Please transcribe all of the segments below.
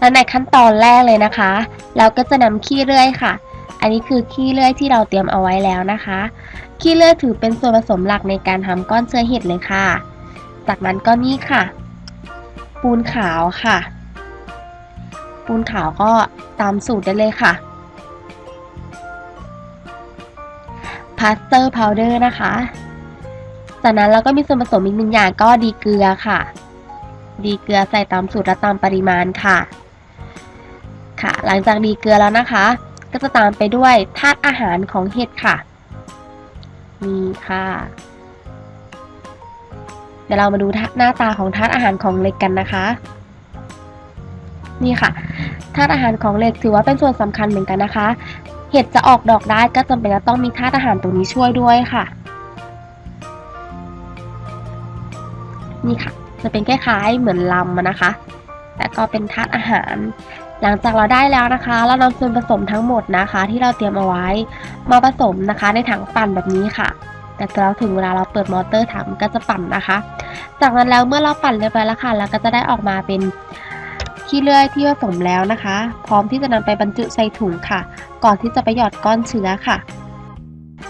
และในขั้นตอนแรกเลยนะคะ เราก็จะนำขี้เลื่อยค่ะ อันนี้คือขี้เลื่อยที่เราเตรียมเอาไว้แล้วนะคะ ขี้เลื่อยถือเป็นส่วนผสมหลักในการทำก้อนเชื้อเห็ดเลยค่ะ จากนั้นก็นี่ค่ะ ปูนขาวค่ะ ปูนขาวก็ตามสูตรได้เลยค่ะพาสเตอร์พาวเดอร์นะคะ จากนั้นเราก็มีส่วนผสมอีกหนึ่งอย่างก็ดีเกลือค่ะ ดีเกลือใส่ตามสูตรและตามปริมาณค่ะ ค่ะ หลังจากดีเกลือแล้วนะคะ ก็จะตามไปด้วยธาตุอาหารของเห็ดค่ะนี่ค่ะ เดี๋ยวเรามาดูหน้าตาของธาตุอาหารของเหล็กกันนะคะ นี่ค่ะธาตุอาหารของเหล็กถือว่าเป็นส่วนสำคัญเหมือนกันนะคะ เห็ดจะออกดอกได้ก็จำเป็นจะต้องมีธาตุอาหารตรงนี้ช่วยด้วยค่ะ นี่ค่ะ จะเป็นคล้ายๆเหมือนลำนะคะ แต่ก็เป็นธาตุอาหาร หลังจากเราได้แล้วนะคะ เรานำส่วนผสมทั้งหมดนะคะ ที่เราเตรียมเอาไว้ มาผสมนะคะ ในถังปั่นแบบนี้ค่ะ แต่เราถึงเวลาเราเปิดมอเตอร์ถังก็จะปั่นนะคะ จากนั้นแล้วเมื่อเราปั่นเรียบร้อยแล้วค่ะเราก็จะได้ออกมาเป็นขี้เลื่อยที่ผสมแล้วนะคะ พร้อมที่จะนำไปบรรจุใส่ถุงค่ะ ก่อนที่จะไปหยอดก้อนเชื้อค่ะ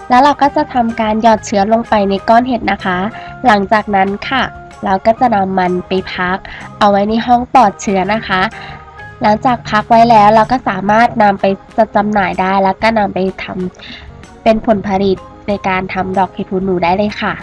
แล้วเราก็จะทำการหยอดเชื้อลงไปในก้อนเห็ดนะคะ หลังจากนั้นค่ะ เราก็จะนำมันไปพัก เอาไว้ในห้องปลอดเชื้อนะคะ หลังจากพักไว้แล้วเราก็สามารถนำไปจัดจำหน่ายได้แล้วก็นำไปทำเป็นผลผลิตในการทำดอกเห็ดหูหนูได้เลยค่ะ